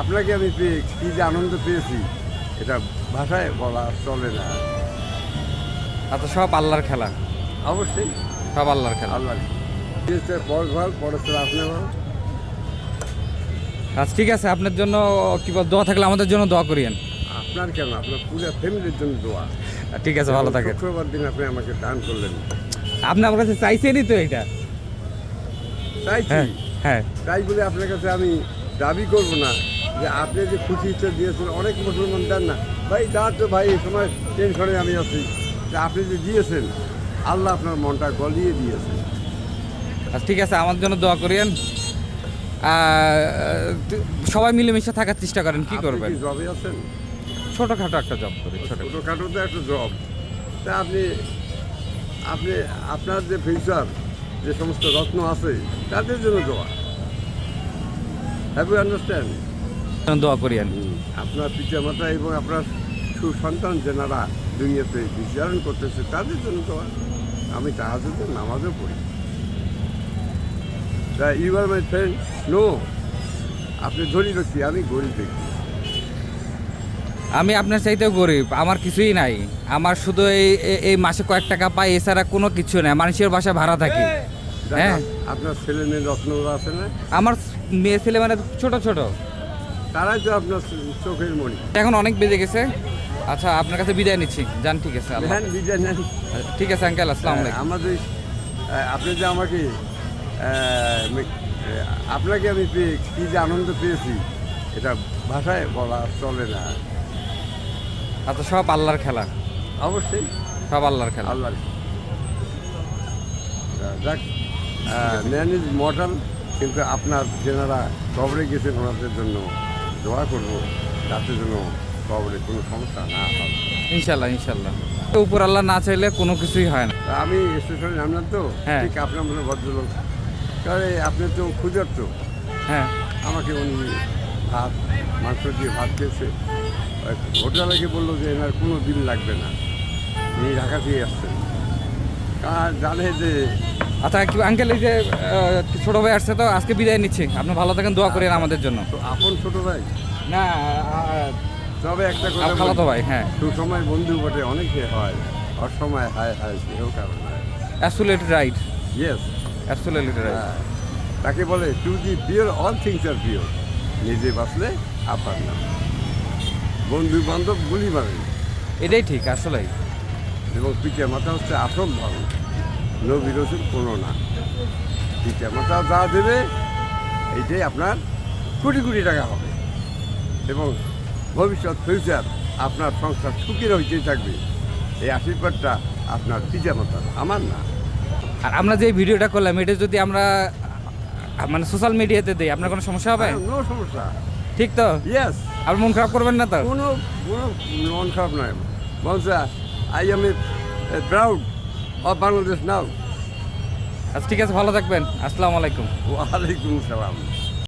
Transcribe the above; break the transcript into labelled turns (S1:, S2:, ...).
S1: আপনাকে আমি পেয়ে কী যে আনন্দ পেয়েছি এটা ভাষায় বলা চলে না।
S2: আচ্ছা সব আল্লাহর খেলা?
S1: অবশ্যই।
S2: সব আল্লাহর খেলা?
S1: আল্লাহ দিয়েছে পর ভালো পরের ছেলে আপনি ভালো
S2: আচ্ছা ঠিক আছে আপনার জন্য কি বল দোয়া থাকলে আমাদের জন্য দোয়া করিয়েন।
S1: আপনার কেন? আপনার পুরো ফ্যামিলির জন্য দোয়া।
S2: ঠিক আছে ভালো থাকেন।
S1: শুক্রবার দিন আপনি আমাকে দান করলেন।
S2: আপনি আমার কাছে চাইছেনই তো এটা।
S1: চাইছি।
S2: হ্যাঁ হ্যাঁ।
S1: তাই বলে আপনার কাছে আমি দাবি করব না। যে আপনি যে খুশি ইচ্ছা দিয়েছেন অনেক মুসলমান দেন না। ভাই যা তো ভাই এই সময় টেনশনে আমি আছি। যে আপনি যে দিয়েছেন আল্লাহ আপনার মনটা গলিয়ে দিয়েছেন
S2: আচ্ছা ঠিক আছে আমার জন্য দোয়া করিয়েন। সবাই মিলেমিশে থাকার চেষ্টা করেন কি করবেন?
S1: জবে আছেন?
S2: ছোটখাটো একটা জব করি ছোট
S1: ছোটোখাটো তো একটা জব তা আপনি আপনি আপনার যে ফিউচার যে সমস্ত রত্ন আছে তাদের জন্য দোয়া। হ্যাভ ইউ আন্ডারস্ট্যান্ড
S2: দোয়া করিয়েন
S1: আপনার পিতামাতা এবং আপনার সুসন্তান যেনারা দুনিয়াতে বিচারণ করতেছে তাদের জন্য তো আমি তাহাজের নামাজও পড়ি। তা you are my friend no আপনি ধনী ব্যক্তি আমি গরিব ব্যক্তি।
S2: আমি আপনার চাইতেও গরিব আমার কিছুই নাই। আমার শুধু এই এই- মাসে কয়েক টাকা পাই এছাড়া কোনো কিছু নাই। মানুষের বাসায় ভাড়া থাকি। হ্যাঁ।
S1: আপনার ছেলে মেয়ে রত্নগুলো আছে না?
S2: আমার মেয়ে ছেলে মানে ছোট ছোট।
S1: তারাই তো আপনার চোখের মণি
S2: এখন অনেক বেজে গেছে। আচ্ছা আপনার কাছে বিদায় নিচ্ছি। যান ঠিক আছে আল্লাহ
S1: নেন বিদায় নেন।
S2: ঠিক আছে আঙ্কেল আসসালামু আলাইকুম।
S1: আমাদের আপনি যে আমাকে আপনাকে আমি পেয়ে কী যে আনন্দ পেয়েছি এটা ভাষায় বলা চলে না।
S2: আচ্ছা সব আল্লাহর খেলা।
S1: অবশ্যই।
S2: সব আল্লাহর খেলা।
S1: আল্লাহ যাক ম্যান ইজ মর্টাল কিন্তু আপনার যেনারা কবরে গেছেন ওনাদের জন্য দোয়া করব। যাতে যেন কবরে কোনো সমস্যা না হয়।
S2: ইনশাল্লাহ ইনশাল্লাহ। উপর আল্লাহ না চাইলে কোনো কিছুই হয় না।
S1: আমি স্টেশনে নামলাম তো
S2: হ্যাঁ।
S1: ঠিক আপনার মনে ভদ্রলোক। কারণ আপনি তো ক্ষুধার তো
S2: হ্যাঁ।
S1: আমাকে উনি ভাত মাংস দিয়ে ভাত খেয়েছে। হোটেলাকে বলল যে এনার কোনো দিন লাগবে না। উনি ঢাকা থেকে আসছেন। কারণ জানে যে
S2: আচ্ছা আঙ্কেল এই যে ছোট ভাই আসছে তো আজকে বিদায় নিচ্ছি। আপনি ভালো থাকেন দোয়া করেন আমাদের জন্য।
S1: তো আপন ছোট ভাই?
S2: না
S1: তবে একটা কথা
S2: খালাতো
S1: বলি,
S2: ভাই হ্যাঁ।
S1: সুসময় বন্ধু বটে অনেকে হয় অসময় হায় হায় সেও কারণ হয়
S2: absolutely right
S1: yes
S2: absolutely right
S1: তাকে বলে to the pure all things R pure নিজে বাঁচলে আপার নাম বন্ধু বান্ধব গুলি মারে
S2: এটাই ঠিক আসলেই।
S1: এবং পিতা মাতা হচ্ছে আসল ধর্ম। নবী রসুল কোনো না। পিতা মাতা যা দেবে এইটাই আপনার কোটি কোটি টাকা হবে। এবং ভবিষ্যৎ ফিউচার আপনার সংসার সুখের হইতেই থাকবে। এই আশীর্বাদটা আপনার পিতা মাতার আমার না।
S2: আর আমরা যে ভিডিওটা করলাম এটা যদি আমরা মানে সোশ্যাল মিডিয়াতে দিই আপনার কোনো সমস্যা হবে?
S1: নো সমস্যা।
S2: ঠিক তো?
S1: ইয়েস
S2: আপনি মন খারাপ করবেন না তো?
S1: কোনো কোনো মন খারাপ নয়। বলছে I am a proud of Bangladesh now.
S2: আচ্ছা ঠিক আছে ভালো থাকবেন। আসসালামু আলাইকুম।
S1: ওয়ালাইকুম সালাম।